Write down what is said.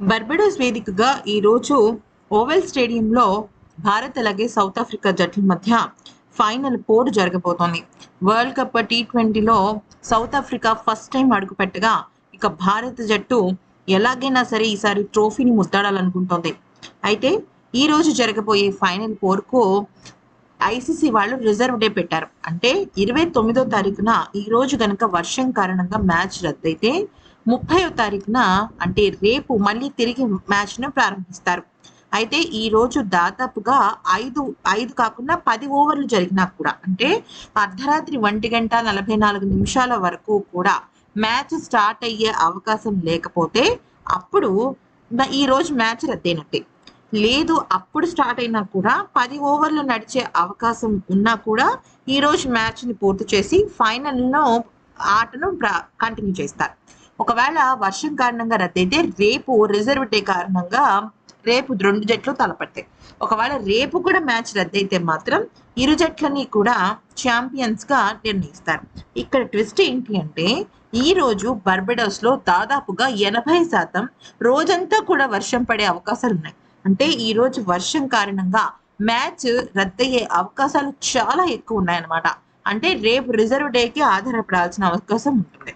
బర్బడోస్ వేదికగా ఈరోజు ఓవెల్ స్టేడియంలో భారత్ అలాగే సౌత్ ఆఫ్రికా జట్ల మధ్య ఫైనల్ పోరు జరగబోతోంది. వరల్డ్ కప్ టీ ట్వంటీలో సౌత్ ఆఫ్రికా ఫస్ట్ టైం అడుగుపెట్టగా ఇక భారత జట్టు ఎలాగైనా సరే ఈసారి ట్రోఫీని ముద్దాడాలనుకుంటోంది. అయితే ఈ రోజు జరగబోయే ఫైనల్ పోరుకు ఐసీసీ వాళ్ళు రిజర్వ్ డే పెట్టారు. అంటే ఇరవై తొమ్మిదో తారీఖున ఈ రోజు గనక వర్షం కారణంగా మ్యాచ్ రద్దయితే ముప్పైవ తారీఖున అంటే రేపు మళ్ళీ తిరిగి మ్యాచ్ను ప్రారంభిస్తారు. అయితే ఈ రోజు దాదాపుగా ఐదు ఐదు కాకుండా పది ఓవర్లు జరిగినా కూడా అంటే అర్ధరాత్రి ఒంటి గంట నలభై నాలుగు నిమిషాల వరకు కూడా మ్యాచ్ స్టార్ట్ అయ్యే అవకాశం లేకపోతే అప్పుడు ఈ రోజు మ్యాచ్ రద్దయినట్టే. లేదు అప్పుడు స్టార్ట్ అయినా కూడా పది ఓవర్లు నడిచే అవకాశం ఉన్నా కూడా ఈ రోజు మ్యాచ్ని పూర్తి చేసి ఫైనల్లో ఆటను కంటిన్యూ చేస్తారు. ఒకవేళ వర్షం కారణంగా రద్దయితే రేపు రిజర్వ్ డే కారణంగా రేపు రెండు జట్లు తలపడతాయి. ఒకవేళ రేపు కూడా మ్యాచ్ రద్దయితే మాత్రం ఇరు జట్లని కూడా ఛాంపియన్స్గా నిర్ణయిస్తారు. ఇక్కడ ట్విస్ట్ ఏంటి అంటే ఈ రోజు బర్బడోస్లో దాదాపుగా ఎనభై శాతం రోజంతా కూడా వర్షం పడే అవకాశాలు ఉన్నాయి. అంటే ఈ రోజు వర్షం కారణంగా మ్యాచ్ రద్దయ్యే అవకాశాలు చాలా ఎక్కువ ఉన్నాయన్నమాట. అంటే రేపు రిజర్వ్ డేకి ఆధారపడాల్సిన అవకాశం ఉంటుంది.